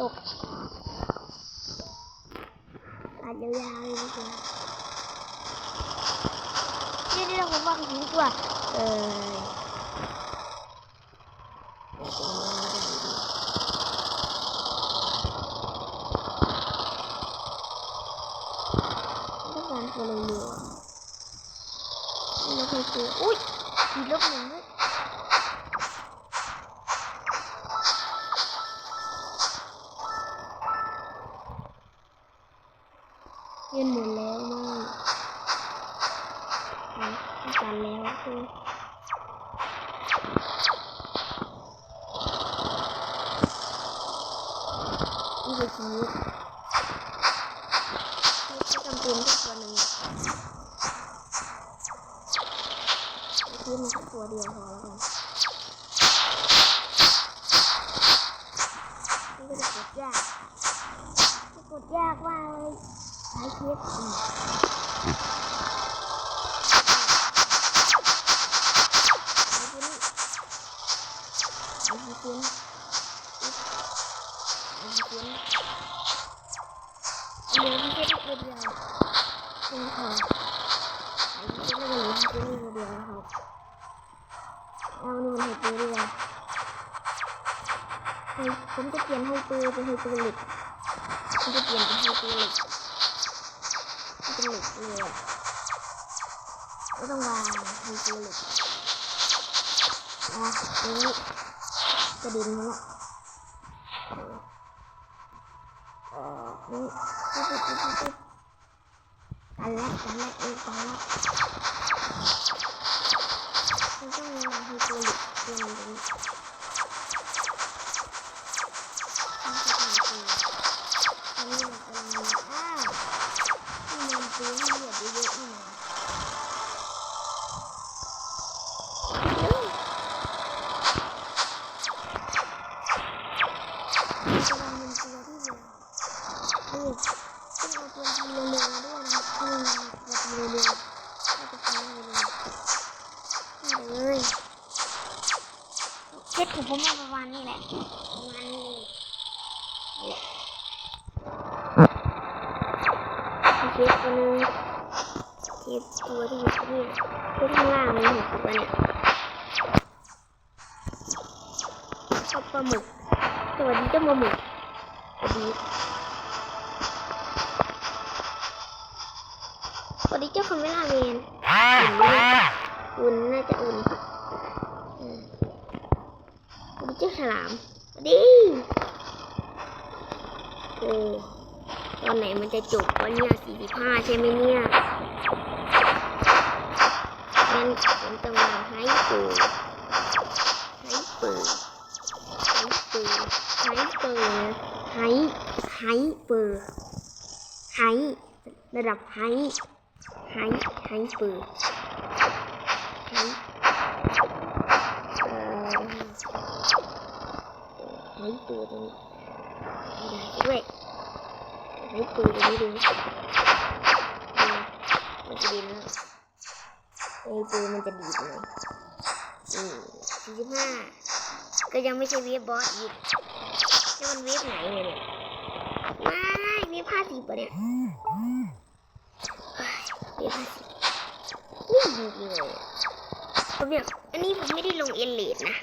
ตกอาจยาวๆเลยดีกว่านี่นี่เราผมว่าดีกว่าเออเดี๋ยวผมว่าไม่ได้ดีต้องการตัวเร็วๆไม่เคยเจออุ้ยมีลบหนึ่งด้วย เงินหมดแล้วมากต้องการแล้วคือนี่คือชีวิตที่จำเป็นทุกตัวหนึ่งที่มันแค่ตัวเดียวพอแล้วกัน ไม่เหลือที่ตัวเดียบเอานี่มันให้ตัวเดียวให้ผมจะเปลี่ยนให้ตัวเป็นให้ตัวเหล็กผมจะเปลี่ยนเป็นให้ตัวเหล็กให้ เป็นเหล็กเลยไม่ต้องวางให้ตัวเหล็กอะนี้กระดิ่งมันละนี่ปุ๊บปุ๊บปุ๊บปุ๊บกันแล้วกันแล้วเออกันแล้วมันต้องมีมาให้ตัวเหล็กตัวนึง นี้แหละประมาณนี้เลยนี่เช็ดตัวนึงเช็ดตัวที่อยู่ที่นี่ที่ข้างล่างมันเห็นตัวเนี่ยชอบปลาหมึกสวัสดีเจ้าปลาหมึกสวัสดีสวัสดีเจ้าคาเมล่าแมนอุ่นน่าจะอุ่น เจ้าฉลามดีโอ้ตอนไหนมันจะจบวะเนี่ยสี่สิบห้าใช่ไหมเนี่ยงั้นผมจะมาให้ปูให้ปูให้ปูให้ปูให้ให้ปูให้ระดับให้ให้ให้ปูให้เอ่อ ให้ปูตรงนี้ไม่ได้วยให้ปูตรงนี้ดูมันจะดินแล้วไอ้ปูมันจะดีดเลยอืมสี่สิบห้าก็ยังไม่ใช่เวฟบอสอีกนี่มันเวฟไหนเนี่ยเนี่ยไม่เวฟห้าสิบปะเนี่ยเวฟห้าสิบนี่ดีเลยผมเนี่ยอันนี้ผมไม่ได้ลงเอเลดนะ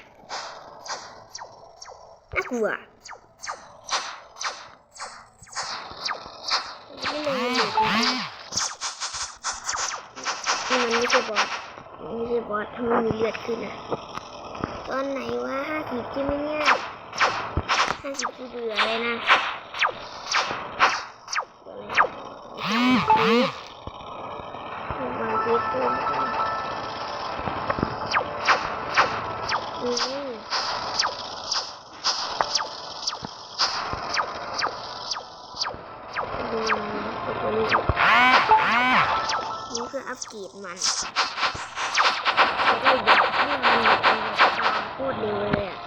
กลัวไม่เอลเลดนะนี่มันไม่ใช่บอสไม่ใช่บอสทำไมมีเลือดขึ้นอะตอนไหนวะห้าสิบใช่ไหมเนี่ยห้าสิบคือเบื่อเลยนะเบื่อเลยบางทีเกินไปอืมดูตัว นี้นี่คืออัปเกรดมันแล้วก็อยากให้มันมีความพูดเร็วเลยอะ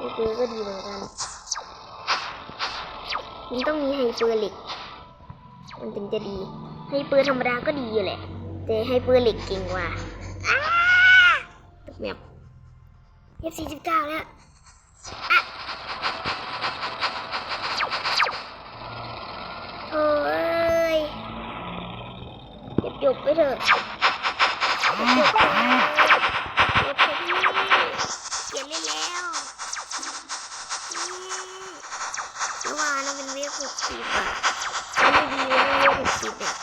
นี่คือก็ดีเหมือนกันมันต้องมีไฮเปอร์เหล็ก มันถึงจะดีให้ปืนธรรมดาก็ดีอยู่แหละ แต่ให้ปืนเหล็กเก่งกว่าแบบเอฟสี่สิบเก้าแล้วอะโอ้ยเก็บ จบไปเถอะเก็บจบไปเก็บไปดิเขียนเล่นแล้วนี่ระหว่างนั้นเป็นเวฟหกสิบอะไม่ดีนะเวฟหกสิบเนี่ย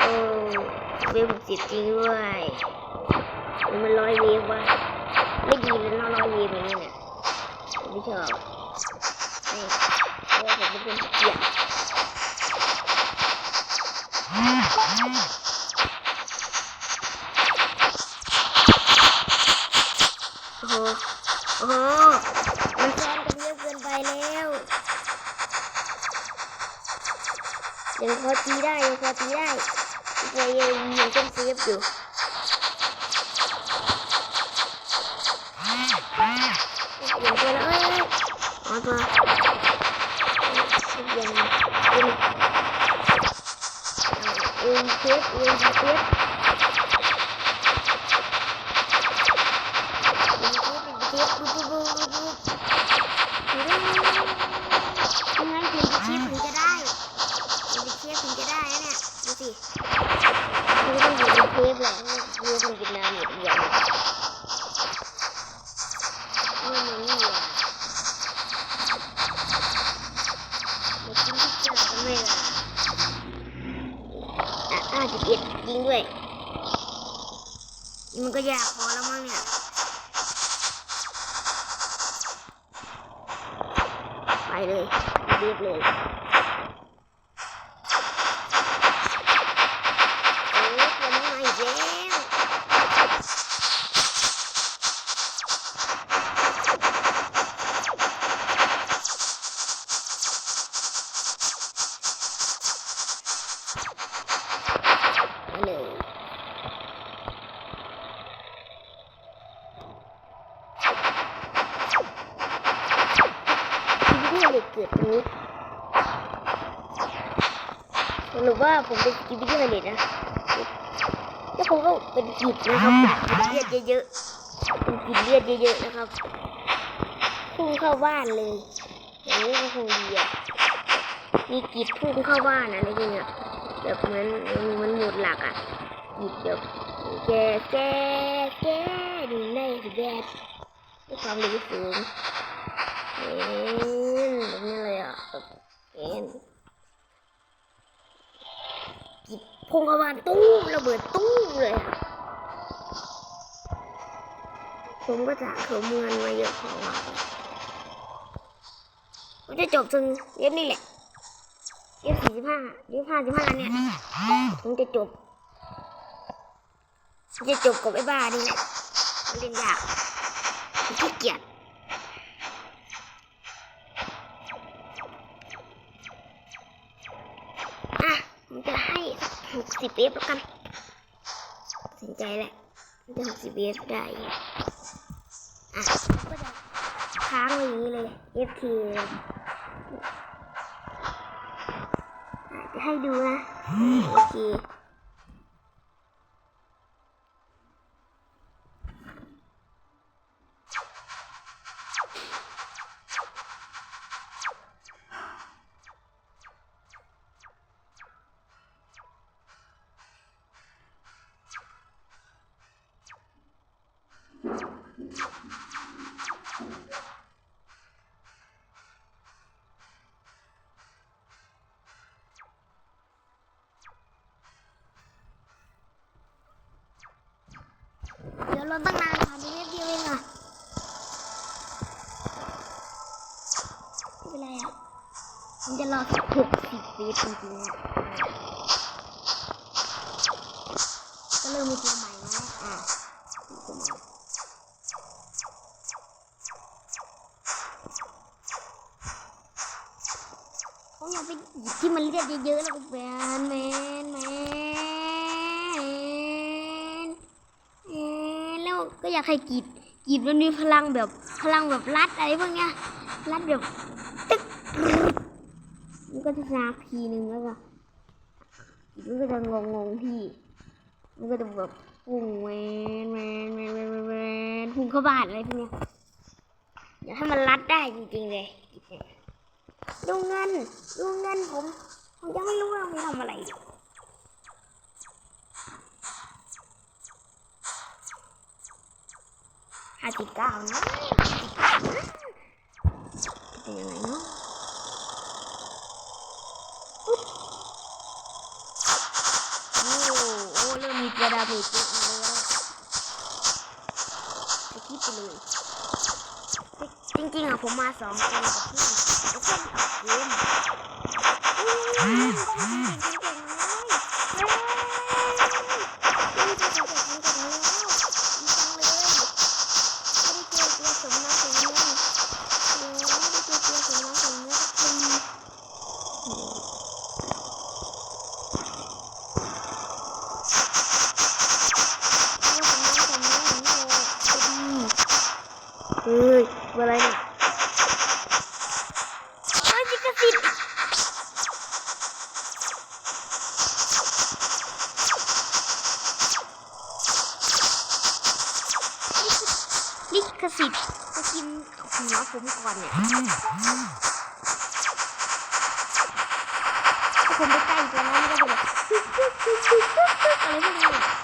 โอ้เวฟหกสิบจริงด้วยมันร้อยเวฟว่ะไม่ดีเลยเนาะร้อยเวฟอย่างนี้เนี่ยผมไม่ชอบนี่เพราะว่าผมเป็นคนขี้เกียจ โอ้โหโอ้โหมันซ้อนกันเยอะเกินไปแล้วยังพอตีได้ยังพอตีได้ยังยังยังต้องเซฟอยู่เปลี่ยนตัวแล้วเอ้ยอ๋อตัวเปลี่ย เอ็นเทปเอ็นเทปเอ็นเทปเอ็นเทปปุ๊บปุ๊บปุ๊บปุ๊บปุ๊บยังไงถึงจะเชฟถึงจะได้ถึงจะเชฟถึงจะได้เนี่ยดูสิไม่ต้องอยู่ในเทปแหละเรือมันกินน้ำอยู่เดียวไม่มันนี่อะมากินพิซซ่ากันไมล่ะอะ เอ็ดจริงด้วย มันก็ยากพอแล้วมั้งเนี่ยไปเลยเรียบเลย ผมเป็นกีบิที่ไฮเลตนะ แล้วผมก็เป็นกีบนะครับเป็นเลือดเยอะๆเป็นกีบเลือดเยอะๆนะครับพุ่งเข้าบ้านเลยอย่างนี้ก็คงดีอะมีกีบพุ่งเข้าบ้านอะไรอย่างเงี้ยแบบเหมือนมันหมดหลักอะหยิบแบบแกแกแกดีได้สิแกด้วยความร็วสูงเอ็นแบบนี้เลยอะเอ็น หยิบพงเข้าบ้านตู้มระเบิดตู้มเลยอะผมก็จะเขาเมือนมาเยอะพอว่ะมันจะจบถึงเย็บนี่แหละเยี่สิบสี่สิบห้ายี่สิบห้าสิบห้าเนี่ยผมจะจบจะจบกับไอ้บ้านี่แหละมันเล่นยากขี้เกียจ กสิบเอฟแล้วกันสนใจแหละจะหกสิบเอฟได้ อะก็จะค้างอย่างนี้เลยเอฟทีจะให้ดูนะโอเค ราตั้งนานค่ะดูเว็บเดียวเองอะไม่เป็นไรอะผมจะรอสักหกสิบวิจริงๆอะก็เริ่มมีตัวใหม่แล้วอะมีตัวใหม่ผมอยากไปหยิบที่มันเลือดเยอะๆแล้วก็แมนแมนแมน เอ๊ะแล้ว ก็อยากให้กีดกีดมันมีพลังแบบพลังแบบรัดอะไรพวกเนี้ยรัดแบบตึ๊กมันก็จะนาทีหนึ่งแล้วก็มันก็จะงงงๆพี่ มันก็จะแบบพุ่งเวนเวนเวนเวนเวนพุ่งเข้าบ้านอะไรพวกเนี้ยอยากให้มันรัดได้จริงๆเลยดูเงินดูเงินผม ผมยังไม่รู้ว่ามันทำอะไรอยู่ ห้าสิบเก้านะเป็นยังไงเนาะอุ๊บโอ้โอ้เริ่มมีตัวดาเมจเยอะมาแล้วไปคิดไปเลย จริงๆอะผมมาสองคนกับเพื่อนแล้วเพื่อนออกเกมอุ้ยต้องเก่ง ขสิทธิ์มากินหัวผมก่อนเนี่ยผมไปใกล้ตัวน้อไม่ได้เลยอะไรพวกนี้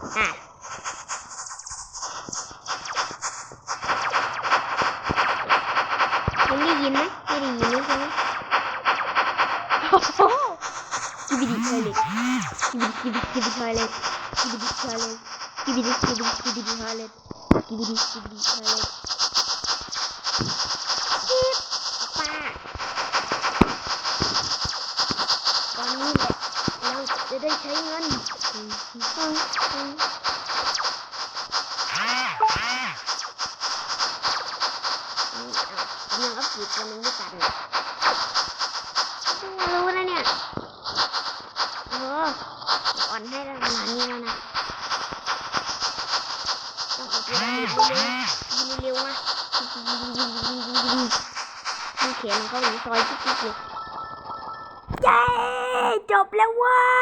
Ha. Şimdi 20. Geri 20 sana. Gibidik halet. Gibidik gibidik gibidik halet. Gibidik halet. Gibidik gibidik gibidik halet. Gibidik gibidik halet. Vanille. Lan dede çayın var mı? ยังก็ผิดกันด้วยกันรู้นะเนี่ยเอออ่อนให้ขนาดนี้แล้วนะต้องเอาวเร็วเร็วมาเขียนเขาหนีซอยจิ๊กจิ๊กเลเย้จบแล้วว้า